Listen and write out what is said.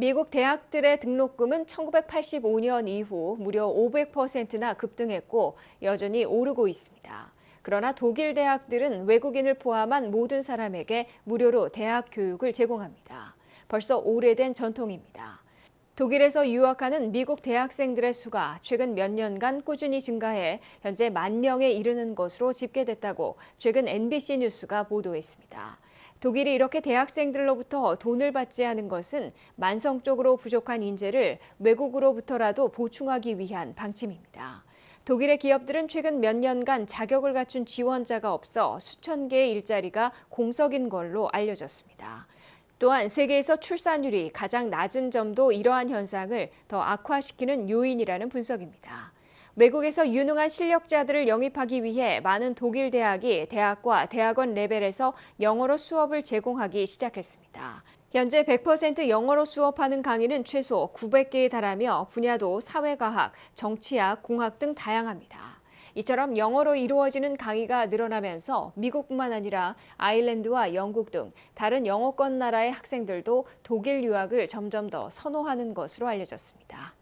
미국 대학들의 등록금은 1985년 이후 무려 500%나 급등했고 여전히 오르고 있습니다. 그러나 독일 대학들은 외국인을 포함한 모든 사람에게 무료로 대학 교육을 제공합니다. 벌써 오래된 전통입니다. 독일에서 유학하는 미국 대학생들의 수가 최근 몇 년간 꾸준히 증가해 현재 만 명에 이르는 것으로 집계됐다고 최근 NBC 뉴스가 보도했습니다. 독일이 이렇게 대학생들로부터 돈을 받지 않은 것은 만성적으로 부족한 인재를 외국으로부터라도 보충하기 위한 방침입니다. 독일의 기업들은 최근 몇 년간 자격을 갖춘 지원자가 없어 수천 개의 일자리가 공석인 걸로 알려졌습니다. 또한 세계에서 출산율이 가장 낮은 점도 이러한 현상을 더 악화시키는 요인이라는 분석입니다. 외국에서 유능한 실력자들을 영입하기 위해 많은 독일 대학이 대학과 대학원 레벨에서 영어로 수업을 제공하기 시작했습니다. 현재 100% 영어로 수업하는 강의는 최소 900개에 달하며 분야도 사회과학, 정치학, 공학 등 다양합니다. 이처럼 영어로 이루어지는 강의가 늘어나면서 미국뿐만 아니라 아일랜드와 영국 등 다른 영어권 나라의 학생들도 독일 유학을 점점 더 선호하는 것으로 알려졌습니다.